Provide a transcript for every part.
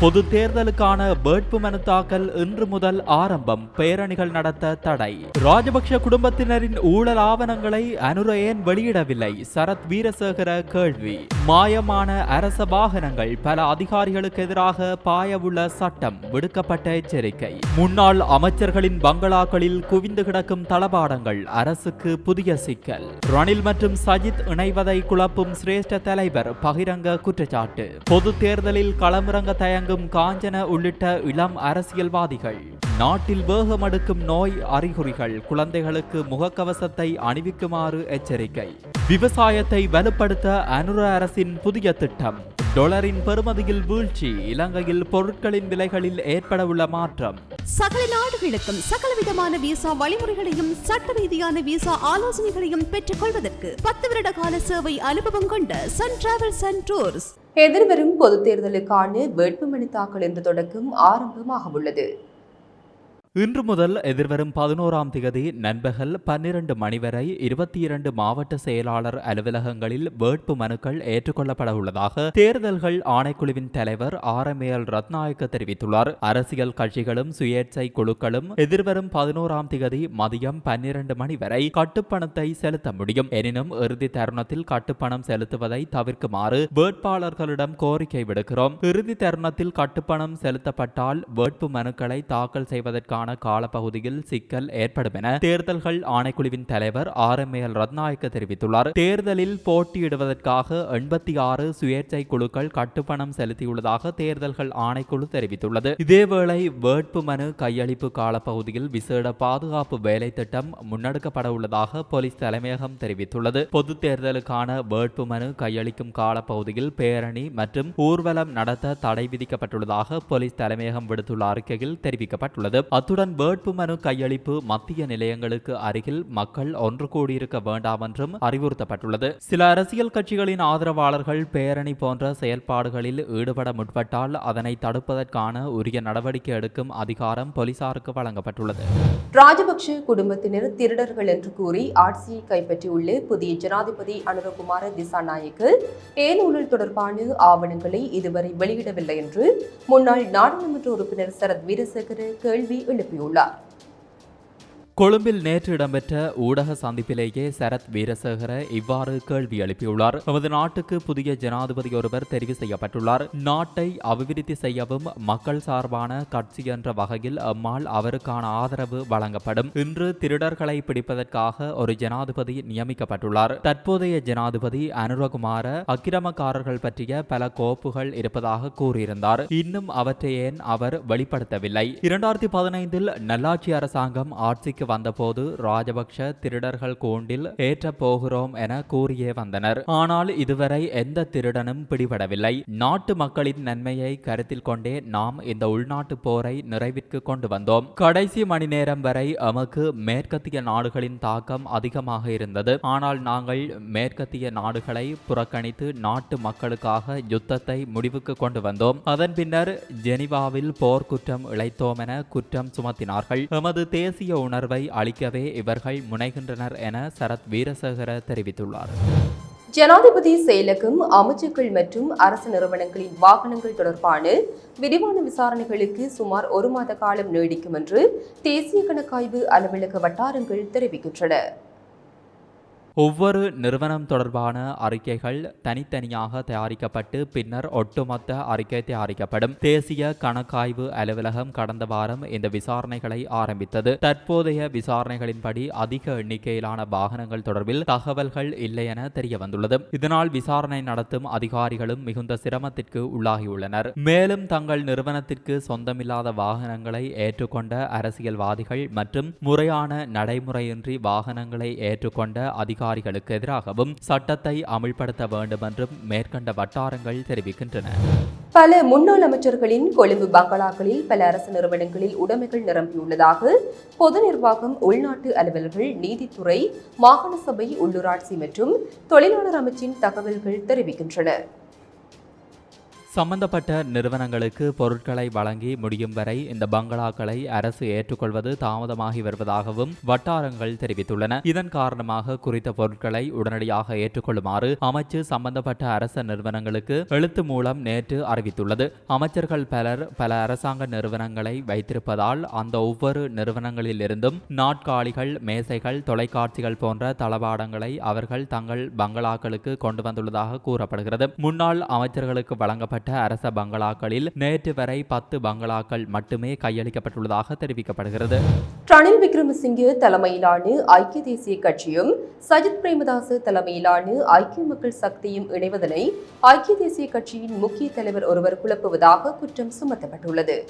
பொது தேர்தலுக்கான வேட்பு மனு தாக்கல் இன்று முதல் ஆரம்பம். பேரணிகள் நடத்த தடை. ராஜபக்ஷ குடும்பத்தினரின் ஊழல் ஆவணங்களை அனுர ஏன் வெளியிடவில்லை. சரத் வீரசேகர கேள்வி. மாயமான அரச வாகனங்கள் பல அதிகாரிகளுக்கு எதிராக பாயவுள்ள சட்டம் விடுக்கப்பட்ட எச்சரிக்கை. முன்னாள் அமைச்சர்களின் பங்களாக்களில் குவிந்து கிடக்கும் தளபாடங்கள் அரசுக்கு புதிய சிக்கல். ரணில் மற்றும் சஜித் இணைவதை குழப்பும் சிரேஷ்ட தலைவர் பகிரங்க குற்றச்சாட்டு. பொது தேர்தலில் களமிறங்க தயங்கும் காஞ்சன உள்ளிட்ட இளம் அரசியல்வாதிகள். நாட்டில் வேகமடுக்கும் நோய் அறிகுறிகள் குழந்தைகளுக்கு முகக்கவசத்தை அணிவிக்குமாறு எச்சரிக்கை. விவசாயத்தை வலுப்படுத்த அனுர அரசின் புதிய திட்டம். டொலரின் பெறுமதியில் வீழ்ச்சி இலங்கையில் பொருட்களின் விலைகளில் ஏற்படவுள்ள மாற்றம். சகல நாடுகளுக்கும் சகலவிதமான விசா வழிமுறைகளையும் சட்ட ரீதியான விசா ஆலோசனைகளையும் பெற்றுக் கொள்வதற்கு பத்து வருட கால சேவை அனுபவம் கொண்ட சன் டிராவல்ஸ் அண்ட் டூர்ஸ் எதிர்வரும் பொதுத் தேர்தலுக்கான வேட்புமனு தாக்கல் இன்று தொடக்கம் ஆரம்பமாக உள்ளது இன்று முதல் எதிர்வரும் பதினோராம் திகதி நண்பகல் பன்னிரண்டு மணி வரை இருபத்தி இரண்டு மாவட்ட செயலாளர் அலுவலகங்களில் வேட்பு மனுக்கள் ஏற்றுக்கொள்ளப்பட உள்ளதாக தேர்தல்கள் ஆணைக்குழுவின் தலைவர் ஆர் எம் எல் ரத்நாயக்க தெரிவித்துள்ளார். அரசியல் கட்சிகளும் சுயேட்சை குழுக்களும் எதிர்வரும் பதினோராம் திகதி மதியம் பன்னிரண்டு மணி வரை கட்டுப்பணத்தை செலுத்த முடியும். எனினும் இறுதி தருணத்தில் கட்டுப்பணம் செலுத்துவதை தவிர்க்குமாறு வேட்பாளர்களிடம் கோரிக்கை விடுக்கிறோம். இறுதி தருணத்தில் கட்டுப்பணம் செலுத்தப்பட்டால் வேட்பு மனுக்களை தாக்கல் செய்வதற்கான காலப்பகுதியில் சிக்கல் ஏற்படும் என தேர்தல்கள் ஆணைக்குழுவின் தலைவர் ஆர் எம் எல் ரத்நாயக்க தெரிவித்துள்ளார். தேர்தலில் போட்டியிடுவதற்காக எண்பத்தி ஆறு சுயேட்சை குழுக்கள் கட்டுப்பணம் செலுத்தியுள்ளதாக தேர்தல்கள் ஆணைக்குழு தெரிவித்துள்ளது. இதேவேளை வேட்பு மனு கையளிப்பு காலப்பகுதியில் விசேட பாதுகாப்பு வேலை திட்டம் முன்னெடுக்கப்பட உள்ளதாக போலீஸ் தலைமையகம் தெரிவித்துள்ளது. பொது தேர்தலுக்கான வேட்பு மனு கையளிக்கும் காலப்பகுதியில் பேரணி மற்றும் ஊர்வலம் நடத்த தடை விதிக்கப்பட்டுள்ளதாக போலீஸ் தலைமையகம் விடுத்துள்ள அறிக்கையில் தெரிவிக்கப்பட்டுள்ளது. அத்துடன் வேட்பு மனு கையளிப்பு மத்திய நிலையங்களுக்கு அருகில் மக்கள் ஒன்று கூடியிருக்க வேண்டாம் என்றும் அறிவுறுத்தப்பட்டுள்ளது. சில அரசியல் கட்சிகளின் ஆதரவாளர்கள் பேரணி போன்ற செயல்பாடுகளில் ஈடுபட முற்பட்டால் அதனை தடுப்பதற்கான உரிய நடவடிக்கை எடுக்கும் அதிகாரம் போலீசாருக்கு வழங்கப்பட்டுள்ளது. ராஜபக்ஷ குடும்பத்தினர் திருடர்கள் என்று கூறி ஆட்சியை கைப்பற்றியுள்ள புதிய ஜனாதிபதி அனுரகுமார திசாநாயக்கு ஏன் ஊழல் தொடர்பான ஆவணங்களை இதுவரை வெளியிடவில்லை என்று முன்னாள் நாடாளுமன்ற உறுப்பினர் சரத் வீரசேகர கேள்வி எழுப்பினார் எழுப்பியுள்ளார் கொழும்பில் நேற்று இடம்பெற்ற ஊடக சந்திப்பிலேயே சரத் வீரசேகர இவ்வாறு கேள்வி எழுப்பியுள்ளார். நமது நாட்டுக்கு புதிய ஜனாதிபதி ஒருவர் தெரிவு செய்யப்பட்டுள்ளார். நாட்டை அபிவிருத்தி செய்யவும் மக்கள் சார்பான கட்சி என்ற வகையில் அம்மாள் அவருக்கான ஆதரவு வழங்கப்படும். இன்று திருடர்களை பிடிப்பதற்காக ஒரு ஜனாதிபதி நியமிக்கப்பட்டுள்ளார். தற்போதைய ஜனாதிபதி அனுரகுமார அக்கிரமக்காரர்கள் பற்றிய பல கோப்புகள் இருப்பதாக கூறியிருந்தார். இன்னும் அவற்றை ஏன் அவர் வெளிப்படுத்தவில்லை? இரண்டாயிரத்தி பதினைந்தில் நல்லாட்சி அரசாங்கம் ஆட்சிக்கு வந்தபோது ராஜபக்ஷ திருடர்கள் கூண்டில் ஏற்ற போகிறோம் என கூறியே வந்தனர். ஆனால் இதுவரை எந்த திருடனும் பிடிபடவில்லை. நாட்டு மக்களின் நன்மையை கருத்தில் கொண்டே நாம் இந்த உள்நாட்டு போரை நிறைவிற்கு கொண்டு வந்தோம். கடைசி மணி நேரம் வரை எமக்கு மேற்கத்திய நாடுகளின் தாக்கம் அதிகமாக இருந்தது. ஆனால் நாங்கள் மேற்கத்திய நாடுகளை புறக்கணித்து நாட்டு மக்களுக்காக யுத்தத்தை முடிவுக்கு கொண்டு வந்தோம். அதன் பின்னர் ஜெனிவாவில் போர்க்குற்றம் இழைத்தோம் என குற்றம் சுமத்தினார்கள். எமது தேசிய உணர்வை அளிக்கவே இவர்கள் முனைகின்றனர் என சரத் வீரசேகர தெரிவித்துள்ளார். ஜனாதிபதி செயலகம் அமைச்சுக்கள் மற்றும் அரசு நிறுவனங்களின் வாகனங்கள் தொடர்பான விரிவான விசாரணைகளுக்கு சுமார் ஒரு மாத காலம் நீடிக்கும் என்று தேசிய கணக்காய்வு அலுவலக வட்டாரங்கள் தெரிவிக்கின்றன. ஒவ்வொரு நிறுவனம் தொடர்பான அறிக்கைகள் தனித்தனியாக தயாரிக்கப்பட்டு பின்னர் ஒட்டுமொத்த அறிக்கை தயாரிக்கப்படும். தேசிய கணக்காய்வு அலுவலகம் கடந்த வாரம் இந்த விசாரணைகளை ஆரம்பித்தது. தற்போதைய விசாரணைகளின்படி அதிக எண்ணிக்கையிலான வாகனங்கள் தொடர்பில் தகவல்கள் இல்லை என தெரிய வந்துள்ளது இதனால் விசாரணை நடத்தும் அதிகாரிகளும் மிகுந்த சிரமத்திற்கு உள்ளாகியுள்ளனர். மேலும் தங்கள் நிறுவனத்திற்கு சொந்தமில்லாத வாகனங்களை ஏற்றுக்கொண்ட அரசியல்வாதிகள் மற்றும் முறையான நடைமுறையின்றி வாகனங்களை ஏற்றுக்கொண்ட அதிகாரி அதிகாரிகளுக்கு எதிராகவும் சட்டத்தை அமல்படுத்த வேண்டும் என்றும் மேற்கண்ட வட்டாரங்கள் தெரிவிக்கின்றன. பல முன்னாள் அமைச்சர்களின் கொழும்பு பங்களாக்களில் பல அரசு நிறுவனங்களில் உடைமைகள் நிரம்பியுள்ளதாக பொது நிர்வாகம் உள்நாட்டு அலுவலர்கள் நீதித்துறை மாகாண சபை உள்ளூராட்சி மற்றும் தொழிலாளர் அமைச்சின் தகவல்கள் தெரிவிக்கின்றன. சம்பந்தப்பட்ட நிறுவனங்களுக்கு பொருட்களை வழங்கி முடியும் வரை இந்த பங்களாக்களை அரசு ஏற்றுக்கொள்வது தாமதமாகி வருவதாகவும் வட்டாரங்கள் தெரிவித்துள்ளன. இதன் காரணமாக குறித்த பொருட்களை உடனடியாக ஏற்றுக்கொள்ளுமாறு அமைச்சு சம்பந்தப்பட்ட அரச நிறுவனங்களுக்கு எழுத்து மூலம் நேற்று அறிவித்துள்ளது. அமைச்சர்கள் பலர் பல அரசாங்க நிறுவனங்களை வைத்திருப்பதால் அந்த ஒவ்வொரு நிறுவனங்களிலிருந்தும் நாட்காலிகள் மேசைகள் தொலைக்காட்சிகள் போன்ற தளபாடங்களை அவர்கள் தங்கள் பங்களாக்களுக்கு கொண்டு வந்துள்ளதாக கூறப்படுகிறது. முன்னாள் அமைச்சர்களுக்கு வழங்கப்பட்ட அரச பங்களாக்களில் நேற்று வரை பத்து பங்களாக்கள் மட்டுமே கையளிக்கப்பட்டுள்ளதாக தெரிவிக்கப்படுகிறது. ரணில் விக்ரமசிங்கே தலைமையிலான ஐக்கிய தேசிய கட்சியும் சஜித் பிரேமதாசு தலைமையிலான ஐக்கிய மக்கள் சக்தியும் இணைவதனை ஐக்கிய தேசிய கட்சியின் முக்கிய தலைவர் ஒருவர் குழப்புவதாக குற்றம் சுமத்தப்பட்டுள்ளது.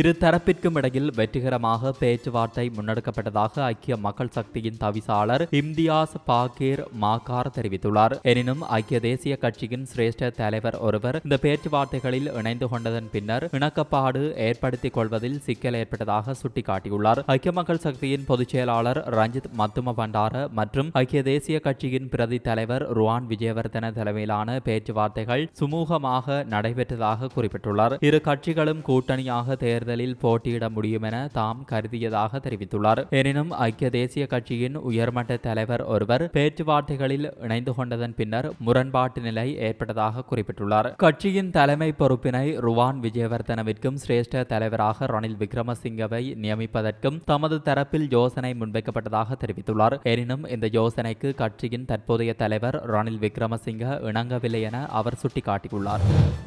இரு தரப்பிற்கும் இடையில் வெற்றிகரமாக பேச்சுவார்த்தை முன்னெடுக்கப்பட்டதாக ஐக்கிய மக்கள் சக்தியின் தவிசாளர் இம்தியாஸ் பாகீர் மாகார் தெரிவித்துள்ளார். எனினும் ஐக்கிய தேசிய கட்சியின் சிரேஷ்ட தலைவர் ஒருவர் இந்த பேச்சுவார்த்தைகளில் இணைந்து கொண்டதன் பின்னர் இணக்கப்பாடு ஏற்படுத்திக் கொள்வதில் சிக்கல் ஏற்பட்டதாக சுட்டிக்காட்டியுள்ளார். ஐக்கிய மக்கள் சக்தியின் பொதுச் செயலாளர் ரஞ்சித் மத்தும பண்டார மற்றும் ஐக்கிய தேசிய கட்சியின் பிரதி தலைவர் ருவான் விஜயவர்தன தலைமையிலான பேச்சுவார்த்தைகள் சுமூகமாக நடைபெற்றதாக குறிப்பிட்டுள்ளார். இரு கட்சிகளும் கூட்டணியாக தேர்தலில் போட்டியிட முடியும் என தாம் கருதியதாக தெரிவித்துள்ளார். எனினும் ஐக்கிய தேசிய கட்சியின் உயர்மட்ட தலைவர் ஒருவர் பேச்சுவார்த்தைகளில் இணைந்து கொண்டதன் பின்னர் முரண்பாட்டு நிலை ஏற்பட்டதாக குறிப்பிட்டுள்ளார். கட்சியின் தலைமை பொறுப்பினை ருவான் விஜயவர்தனவிற்கும் சிரேஷ்ட தலைவராக ரணில் விக்ரமசிங்கவை நியமிப்பதற்கும் தமது தரப்பில் யோசனை முன்வைக்கப்பட்டதாக தெரிவித்துள்ளார். எனினும் இந்த யோசனைக்கு கட்சியின் தற்போதைய தலைவர் ரணில் விக்ரமசிங்க இணங்கவில்லை என அவர் சுட்டிக்காட்டியுள்ளார்.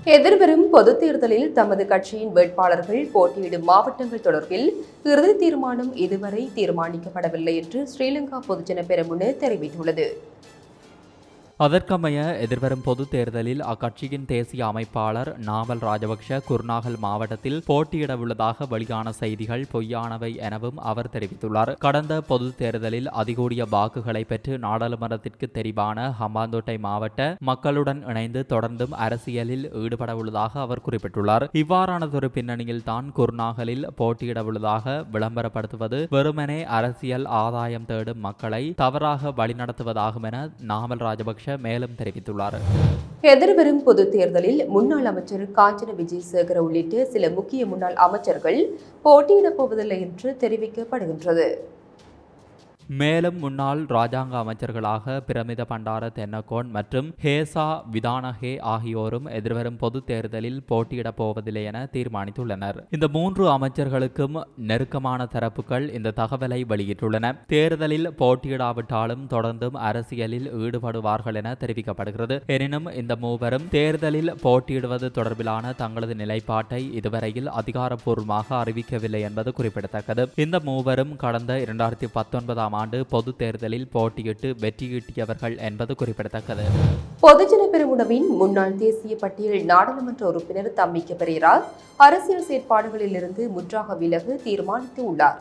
எதிர்வரும் பொதுத் தேர்தலில் தமது கட்சியின் வேட்பாளர்கள் போட்டியிடும் மாவட்டங்கள் தொடர்பில் இறுதி தீர்மானம் இதுவரை தீர்மானிக்கப்படவில்லை என்று ஸ்ரீலங்கா பொதுஜன பெரமுன தெரிவித்துள்ளது. அதற்கமைய எதிர்வரும் பொதுத் தேர்தலில் அக்கட்சியின் தேசிய அமைப்பாளர் நாவல் ராஜபக்ஷ குர்நாகல் மாவட்டத்தில் போட்டியிட உள்ளதாக வெளியான செய்திகள் பொய்யானவை எனவும் அவர் தெரிவித்துள்ளார். கடந்த பொது தேர்தலில் அதிகூடிய வாக்குகளை பெற்று நாடாளுமன்றத்திற்கு தெரிவான ஹம்பாந்தோட்டை மாவட்ட மக்களுடன் இணைந்து தொடர்ந்தும் அரசியலில் ஈடுபட உள்ளதாக அவர் குறிப்பிட்டுள்ளார். இவ்வாறானதொரு பின்னணியில் தான் குர்நாகலில் போட்டியிட உள்ளதாக விளம்பரப்படுத்துவது வெறுமனே அரசியல் ஆதாயம் தேடும் மக்களை தவறாக வழிநடத்துவதாகும் என நாமல் ராஜபக்ஷ மேலும் தெரிவித்துள்ளார். எதிர்வரும் பொதுத் தேர்தலில் முன்னாள் அமைச்சர் காஞ்சன விஜயசேகர உள்ளிட்ட சில முக்கிய முன்னாள் அமைச்சர்கள் போட்டியிடப் போவதில்லை என்று தெரிவிக்கப்படுகின்றது. மேலும் முன்னாள் ராஜாங்க அமைச்சர்களாக பிரமித பண்டார தென்னகோன் மற்றும் ஹேசா விதானஹே ஆகியோரும் எதிர்வரும் பொதுத் தேர்தலில் போட்டியிடப் போவதில்லை என தீர்மானித்துள்ளனர். இந்த மூன்று அமைச்சர்களுக்கும் நெருக்கமான தரப்புகள் இந்த தகவலை வெளியிட்டுள்ளன. தேர்தலில் போட்டியிடாவிட்டாலும் தொடர்ந்தும் அரசியலில் ஈடுபடுவார்கள் என தெரிவிக்கப்படுகிறது. எனினும் இந்த மூவரும் தேர்தலில் போட்டியிடுவது தொடர்பிலான தங்களது நிலைப்பாட்டை இதுவரையில் அதிகாரப்பூர்வமாக அறிவிக்கவில்லை என்பது குறிப்பிடத்தக்கது. இந்த மூவரும் கடந்த இரண்டாயிரத்தி பத்தொன்பதாம் ஆண்டு பொதுத் தேர்தலில் போட்டியிட்டு வெற்றியீட்டியவர்கள் என்பது குறிப்பிடத்தக்கது. பொதுஜன பெருமுனவின் முன்னாள் தேசிய பட்டியல் நாடாளுமன்ற உறுப்பினர் தம்பிக்க பெரேரா அரசியல் செயற்பாடுகளில் இருந்து முற்றாக விலகு தீர்மானித்து உள்ளார்.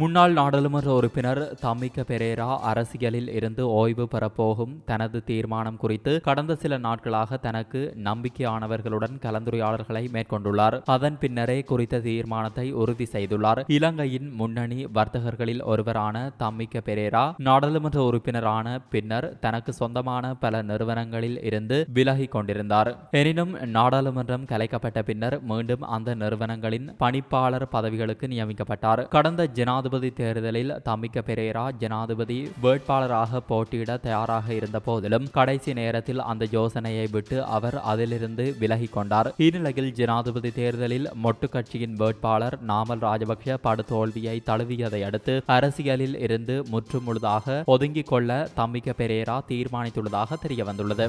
முன்னாள் நாடாளுமன்ற உறுப்பினர் தம்மிக்க பெரேரா அரசியலில் இருந்து ஓய்வு பெறப்போகும் தனது தீர்மானம் குறித்து கடந்த சில நாட்களாக தனக்கு நம்பிக்கையானவர்களுடன் கலந்துரையாடல்களை மேற்கொண்டுள்ளார். அதன் பின்னரே குறித்த தீர்மானத்தை உறுதி செய்துள்ளார். இலங்கையின் முன்னணி வர்த்தகர்களில் ஒருவரான தம்மிக்க பெரேரா நாடாளுமன்ற உறுப்பினரான பின்னர் தனக்கு சொந்தமான பல நிறுவனங்களில் இருந்து விலகிக் கொண்டிருந்தார். எனினும் நாடாளுமன்றம் கலைக்கப்பட்ட பின்னர் மீண்டும் அந்த நிறுவனங்களின் பணிப்பாளர் பதவிகளுக்கு நியமிக்கப்பட்டார். கடந்த ஜனாதிபதி ஜனாதிபதி தேர்தலில் தமிக்க பெரேரா ஜனாதிபதி வேட்பாளராக போட்டியிட தயாராக இருந்த போதிலும் கடைசி நேரத்தில் அந்த யோசனையை விட்டு அவர் அதிலிருந்து விலகிக் கொண்டார். இந்நிலையில் ஜனாதிபதி தேர்தலில் மொட்டு கட்சியின் வேட்பாளர் நாமல் ராஜபக்ஷ படுதோல்வியை தழுவியதை அடுத்து அரசியலில் இருந்து முற்றுமுழுதாக ஒதுங்கிக் கொள்ள தம்பிக்க பெரேரா தீர்மானித்துள்ளதாக தெரியவந்துள்ளது.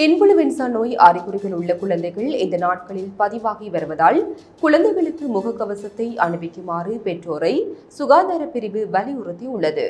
இன்ஃபுளுவென்சா நோய் அறிகுறிகள் உள்ள குழந்தைகள் இந்த நாட்களில் பதிவாகி வருவதால் குழந்தைகளுக்கு முகக்கவசத்தை அணிவிக்குமாறு பெற்றோரை சுகாதார பிரிவு வலியுறுத்தியுள்ளது.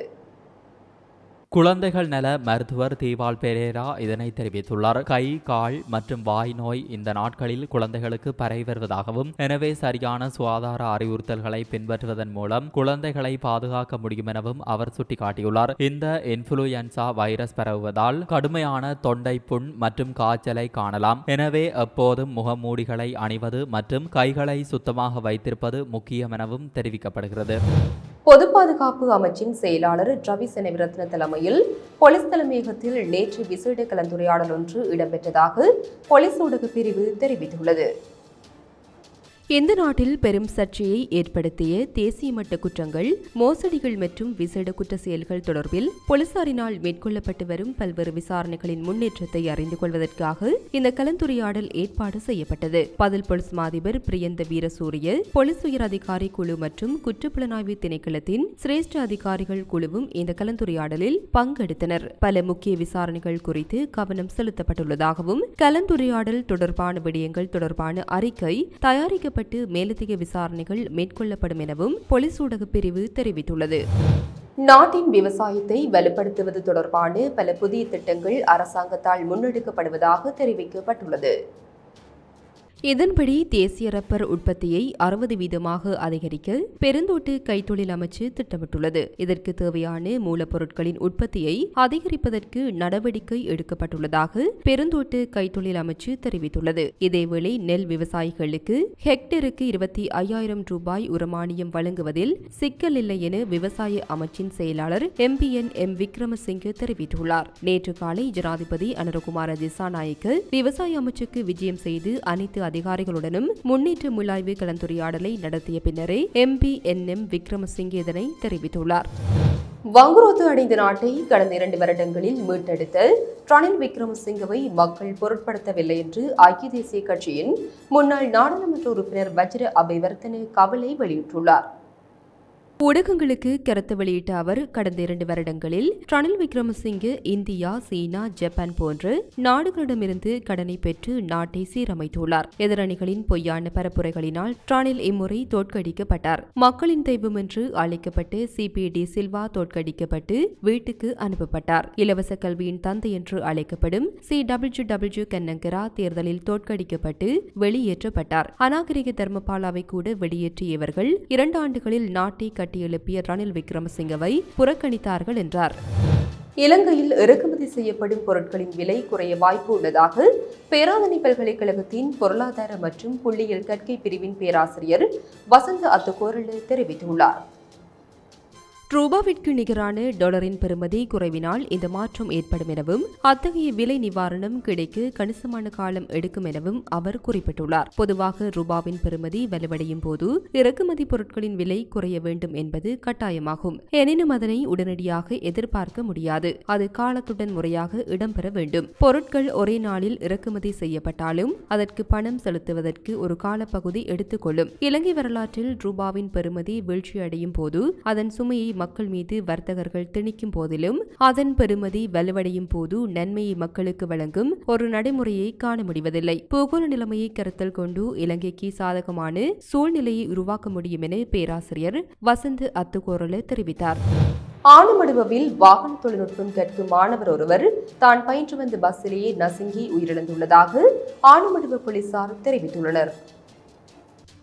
குழந்தைகள் நல மருத்துவர் தீவால் பெரேரா இதனை தெரிவித்துள்ளார். கை கால் மற்றும் வாய் நோய் இந்த நாட்களில் குழந்தைகளுக்கு பரவி வருவதாகவும் எனவே சரியான சுகாதார அறிவுறுத்தல்களை பின்பற்றுவதன் மூலம் குழந்தைகளை பாதுகாக்க முடியும் எனவும் அவர் சுட்டிக்காட்டியுள்ளார். இந்த இன்ஃபுளுயன்சா வைரஸ் பரவுவதால் கடுமையான தொண்டை புண் மற்றும் காய்ச்சலை காணலாம். எனவே எப்போதும் முகமூடிகளை அணிவது மற்றும் கைகளை சுத்தமாக வைத்திருப்பது முக்கியம் எனவும் தெரிவிக்கப்படுகிறது. பொது பாதுகாப்பு அமைச்சின் செயலாளர் ரவி செனவிரத்ன தலைமையில் போலீஸ் தலைமையகத்தில் நேற்று விசேட கலந்துரையாடல் ஒன்று இடம்பெற்றதாக போலீஸ் ஊடக பிரிவு தெரிவித்துள்ளது. இந்த நாட்டில் பெரும் சர்ச்சையை ஏற்படுத்திய தேசிய மட்ட குற்றங்கள் மோசடிகள் மற்றும் விசேட குற்ற செயல்கள் தொடர்பில் போலீசாரினால் மேற்கொள்ளப்பட்டு வரும் பல்வேறு விசாரணைகளின் முன்னேற்றத்தை அறிந்து கொள்வதற்காக இந்த கலந்துரையாடல் ஏற்பாடு செய்யப்பட்டது. பதில் போலீஸ் மாதிபர் பிரியந்த வீரசூரிய போலீஸ் உயர் அதிகாரி குழு மற்றும் குற்றப்புலனாய்வு திணைக்களத்தின் சிரேஷ்ட அதிகாரிகள் குழுவும் இந்த கலந்துரையாடலில் பங்கெடுத்தனர். பல முக்கிய விசாரணைகள் குறித்து கவனம் செலுத்தப்பட்டுள்ளதாகவும் கலந்துரையாடல் தொடர்பான விடயங்கள் தொடர்பான அறிக்கை தயாரிக்க சம்பந்தப்பட்டு மேலதிக விசாரணைகள் மேற்கொள்ளப்படும் எனவும் போலீஸ் ஊடக பிரிவு தெரிவித்துள்ளது. நாட்டின் விவசாயத்தை வலுப்படுத்துவது தொடர்பான பல புதிய திட்டங்கள் அரசாங்கத்தால் முன்னெடுக்கப்படுவதாக தெரிவிக்கப்பட்டுள்ளது. இதன்படி தேசிய ரப்பர் உற்பத்தியை அறுபது வீதமாக அதிகரிக்க பெருந்தோட்டு கைத்தொழில் அமைச்சு திட்டமிட்டுள்ளது. இதற்கு தேவையான மூலப்பொருட்களின் உற்பத்தியை அதிகரிப்பதற்கு நடவடிக்கை எடுக்கப்பட்டுள்ளதாக பெருந்தோட்டு கைத்தொழில் அமைச்சு தெரிவித்துள்ளது. இதேவேளை நெல் விவசாயிகளுக்கு ஹெக்டருக்கு இருபத்தி ஐயாயிரம் ரூபாய் உரமானியம் வழங்குவதில் சிக்கல் இல்லை என விவசாய அமைச்சின் செயலாளர் எம்பிஎன் எம். விக்ரமசிங்கு தெரிவித்துள்ளார். நேற்று காலை ஜனாதிபதி அனுரகுமார திசாநாயக்கு விவசாய அமைச்சுக்கு விஜயம் செய்து அனைத்து அதிகாரிகளுடனும் முன்னேற்ற முலாய்வு கலந்துரையாடலை நடத்திய பின்னரே எம்பி என் எம் விக்ரமசிங்கே இதனை தெரிவித்துள்ளார். வங்குரோத்து அடைந்த நாட்டை கடந்த இரண்டு வருடங்களில் மீட்டெடுத்த ரணில் விக்ரமசிங்கவை மக்கள் பொருட்படுத்தவில்லை என்று ஐக்கிய தேசிய கட்சியின் முன்னாள் நாடாளுமன்ற உறுப்பினர் வஜ்ர அபிவர்த்தன கவலை வெளியிட்டுள்ளார். ஊடகங்களுக்கு கருத்து வெளியிட்ட அவர் கடந்த இரண்டு வருடங்களில் Ranil Wickremesinghe India China Japan போன்ற நாடுகளிடமிருந்து கடனை பெற்று நாட்டை சீரமைத்துள்ளார். எதிரணிகளின் பொய்யான பரப்புரைகளினால் ரணில் இம்முறை தோற்கடிக்கப்பட்டார். மக்களின் தெய்வம் என்று அழைக்கப்பட்டு சிபிடி சில்வா தோற்கடிக்கப்பட்டு வீட்டுக்கு அனுப்பப்பட்டார். இலவச கல்வியின் தந்தை என்று அழைக்கப்படும் சி டபிள்யூ டபிள்யூ கன்னங்கரா தேர்தலில் தோற்கடிக்கப்பட்டு வெளியேற்றப்பட்டார். அநாகரிக தர்மபாலாவை கூட வெளியேற்றியவர்கள் இரண்டு ஆண்டுகளில் நாட்டை கட்டியெழுப்பிய ரணில் விக்ரமசிங்கவை புறக்கணித்தார்கள் என்றார். இலங்கையில் இறக்குமதி செய்யப்படும் பொருட்களின் விலை குறைய வாய்ப்பு உள்ளதாக பேராதனை பல்கலைக்கழகத்தின் பொருளாதார மற்றும் புள்ளியியல் கற்கை பிரிவின் பேராசிரியர் வசந்த அத்துக்கோரல் தெரிவித்துள்ளார். ரூபாவிற்கு நிகரான டாலரின் பெறுமதி குறைவினால் இந்த மாற்றம் ஏற்படும் எனவும் அத்தகைய விலை நிவாரணம் கிடைக்க கணிசமான காலம் எடுக்கும் எனவும் அவர் குறிப்பிட்டுள்ளார். பொதுவாக ரூபாவின் பெறுமதி வலுவடையும் போது இறக்குமதி பொருட்களின் விலை குறைய வேண்டும் என்பது கட்டாயமாகும். எனினும் அதனை உடனடியாக எதிர்பார்க்க முடியாது. அது காலத்துடன் முறையாக இடம்பெற வேண்டும். பொருட்கள் ஒரே நாளில் இறக்குமதி செய்யப்பட்டாலும் அதற்கு பணம் செலுத்துவதற்கு ஒரு காலப்பகுதி எடுத்துக்கொள்ளும். இலங்கை வரலாற்றில் ரூபாவின் பெறுமதி வீழ்ச்சியடையும் போது அதன் சுமையை மக்கள் மீது வர்த்தகர்கள் திணிக்கும் போதிலும் அதன் பெருமதி வலுவடையும் போது நன்மையை மக்களுக்கு வழங்கும் ஒரு நடைமுறையை காண முடிவதில்லை. பூகோள நிலைமையை கருத்தில் கொண்டு இலங்கைக்கு சாதகமான சூழ்நிலையை உருவாக்க முடியும் என பேராசிரியர் வசந்த் அத்துகோரல தெரிவித்தார். ஆனமடுவில் வாகன தொழில்நுட்பம் கற்கும் மாணவர் ஒருவர் தான் பயின்று வந்த பஸ்ஸிலேயே நசுங்கி உயிரிழந்துள்ளதாக ஆனமடுவ போலீசார் தெரிவித்துள்ளனர்.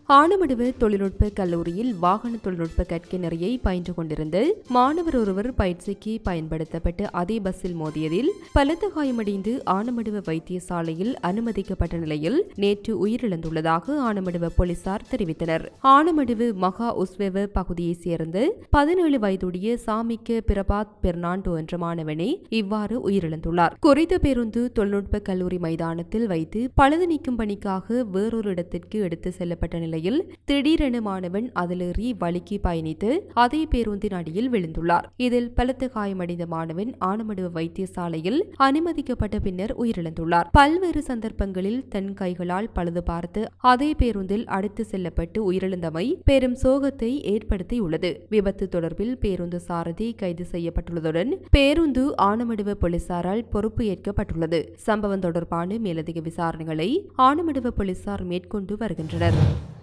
ஆனமடுவு தொழில்நுட்ப கல்லூரியில் வாகன தொழில்நுட்ப கற்கை பயின்று கொண்டிருந்த மாணவர் ஒருவர் பயிற்சிக்கு பயன்படுத்தப்பட்ட அதே பஸ்ஸில் மோதியதில் பலத்த காயமடைந்து ஆனமடுவ வைத்தியசாலையில் அனுமதிக்கப்பட்ட நிலையில் நேற்று உயிரிழந்துள்ளதாக ஆனமடுவ போலீசார் தெரிவித்தனர். ஆனமடுவு மகா உஸ்வெவ பகுதியைச் சேர்ந்த பதினேழு வயதுடைய சாமிக்க பிரபாத் பெர்னாண்டோ என்ற மாணவனே இவ்வாறு உயிரிழந்துள்ளார். குறித்த பேருந்து தொழில்நுட்ப கல்லூரி மைதானத்தில் வைத்து பழுது நீக்கும் பணிக்காக வேறொரு இடத்திற்கு எடுத்து செல்லப்பட்ட நிலையில் திடீரென மாணவன் அதிலேறி வழிக்கு பயணித்து அதே பேருந்தின் அடியில் விழுந்துள்ளார். இதில் பலத்த காயமடைந்த மாணவன் ஆனமடுவ வைத்தியசாலையில் அனுமதிக்கப்பட்ட பின்னர் உயிரிழந்துள்ளார். பல்வேறு சந்தர்ப்பங்களில் தன் கைகளால் பழுது பார்த்து அதே பேருந்தில் அடித்து செல்லப்பட்டு உயிரிழந்தமை பெரும் சோகத்தை ஏற்படுத்தியுள்ளது. விபத்து தொடர்பில் பேருந்து சாரதி கைது செய்யப்பட்டுள்ளதுடன் பேருந்து ஆனமடுவ போலீசாரால் பொறுப்பு ஏற்கப்பட்டுள்ளது. சம்பவம் தொடர்பான மேலதிக விசாரணைகளை ஆனமடுவ போலீசார் மேற்கொண்டு வருகின்றனர்.